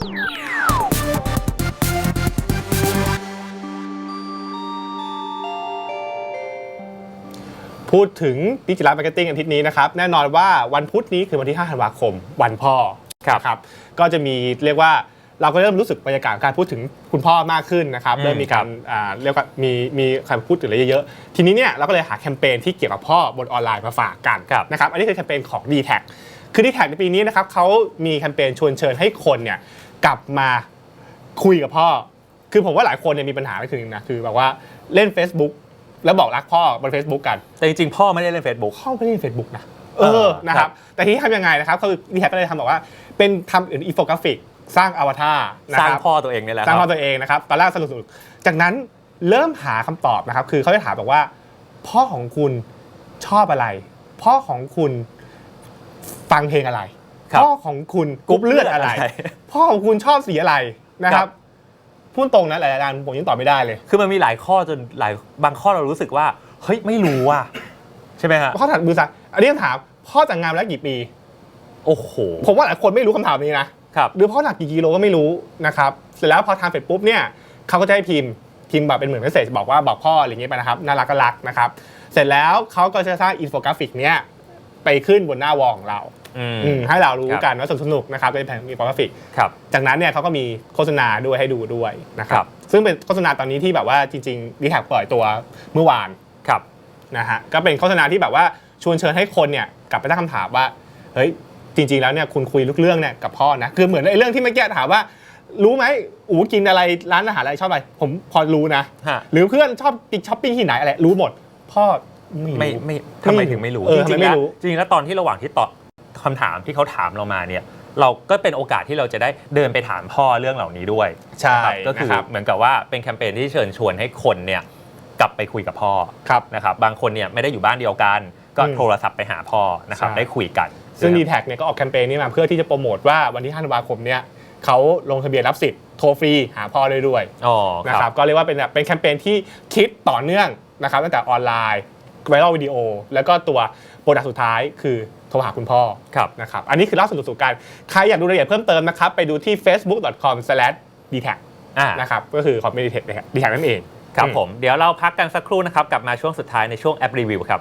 พูดถึงดิจิทัลมาร์เก็ตติ้งอาทิตย์นี้นะครับ แน่นอนว่าวันพุธนี้คือวันที่ 5 ธันวาคม วันพ่อครับนะครับก็จะมีเรียกว่าเราก็เริ่มรู้สึกบรรยากาศการพูดถึงคุณพ่อมากขึ้นนะครับอืมเริ่มมีการอ่าเรียกว่ามีมีการพูดถึงอะไรเยอะๆทีนี้เนี่ยเราก็เลยหาแคมเปญที่เกี่ยวกับพ่อบนออนไลน์มาฝากกันครับนะครับอันนี้คือแคมเปญของ d t แทคือ d t แทในปีนี้นะครับเขามีแคมเปญชวนเชิญให้คนเนี่ย กลับมาคุยกับพ่อ คือผมว่าหลายคนเนี่ยมีปัญหาก็คือนะคือแบบว่าเล่น Facebook แล้วบอกรักพ่อบน Facebook กัน แต่จริงๆ พ่อไม่ได้เล่น Facebook เข้าไปในเฟซบุ๊กนะเอเอออนะคครัรับบแต่ทีนี้ทำยังไงนะครับคือดีแท็ก็เลยทำบอกว่าเป็นทำอินโฟกราฟิกสร้างอวตารนะสร้างครับพ่อตัวเองนี่แหละสร้างคพ่รัอบตัวเองนะครับตอนแรกสนุกๆจากนั้นเริ่มหาคำตอบนะครับ คือเขาจะถามบอกว่า พ่อของคุณชอบอะไร พ่อของคุณฟังเพลงอะไรครับ พ่อของคุณกรุ๊ปเลือดอะไร พ่อของคุณชอบสีอะไรนะคครัรับบพูดตรงนะหลายๆการผมยังตอบไม่ได้เลย คือมันมีหลายข้อจนหลายบางข้อเรารู้สึกว่าเฮ้ยไม่รู้อะใช่ไหมฮะพ่อถัดมือซ้ายอันนี้คำถามพ่อแต่งงานมาแล้วกี่ปี โอ้โห ผมว่าหลายคนไม่รู้คำถามนี้นะครับหรือพ่อหนักกี่กิโลก็ไม่รู้นะครับเสร็จแล้วพอทำเสร็จปุ๊บเนี่ยเขาก็จะให้พิมพ์พิมพ์แบบเป็นเหมือนเมสเซจบอกว่าบอกพ่ออะไรอย่างเงี้ยไปนะครับน่ารักก็รักนะครับเสร็จแล้วเขาก็จะสร้างอินโฟกราฟิกเนี้ยไปขึ้นบนหน้าวอลของเราอืมอืม ให้เรารู้ครับกันว่าสนุกๆนะครับเป็นแผนอินโฟกราฟิกครับจากนั้นเนี่ยเขาก็มีโฆษณาด้วยให้ดูด้วยนะคครัรับบซึ่งเป็นโฆษณาตอนนี้ที่แบบว่าจริงๆดีแท็กปล่อยตัวเมื่อวานครับนะฮะก็เป็นโฆษณาที่แบบว่าชวนเชิญให้คนเนี่ยกลับไปตั้งคำถามว่าเฮ้ยจริง ๆ แล้วเนี่ยคุณคุยทุกเรื่องเนี่ยกับพ่อนะคือเหมือนไอ้เรื่องที่เมื่อกี้ถามว่า รู้ไหมอู๋กินอะไรร้านอาหารอะไรชอบอะไรผมพอรู้นะฮะหรือเพื่อนชอบปิ๊กช้อปปิ้งที่ไหนอะไรรู้หมด พ่อไม่ไม่รู้ไม่ทำไมถึงไม่รู้เออจริงทำไมๆไม่แล้วรู้จริงๆแล้วตอนที่ระหว่างที่ตอบ คำถามที่เขาถามเรามาเนี่ยเราก็เป็นโอกาสที่เราจะได้เดินไปถามพ่อเรื่องเหล่านี้ด้วยใช่นะครับก็คือนะครับ เหมือนกับว่าเป็นแคมเปญที่เชิญชวนให้คนเนี่ยกลับไปคุยกับพ่อครับ นะครับบางคนเนี่ยไม่ได้อยู่บ้านเดียวกัน ก็อืมโทรศัพท์ไปหาพ่อนะครับใช่ ได้คุยกันซึ่งดีนะครับแท็เนี่ยก็ออกแคมเปญนี้มาเพื่อที่จะโปรโมทว่าวันที่5ธันวาคมเนี่ยเขาลงทะเบียนรับสิทธิ์โทรฟรีหาพ่อได้ด้วยอ๋อนะคครัรับ บก็เรียกว่าเป็นแบบเป็นแคมเปญที่คิดต่อเนื่องนะครับตั้งแต่ออนไลน์ ไวรัลวิดีโอ แล้วก็ตัวโปรดักต์สุดท้ายคือโทรหาคุณพ่อครับนะครับ อันนี้คือเล่าสู่สู่กันใครอยากดูรายละเอียดเพิ่มเติมนะครับ ไปดูที่ facebook.com/dtac อ่านะครับ ก็คือ community d t a c นั่นเอง ครับอืมผม เดี๋ยวเราพักกันสักครู่นะครับ กลับมาช่วงสุดท้ายในช่วงแอปรีวิวครับ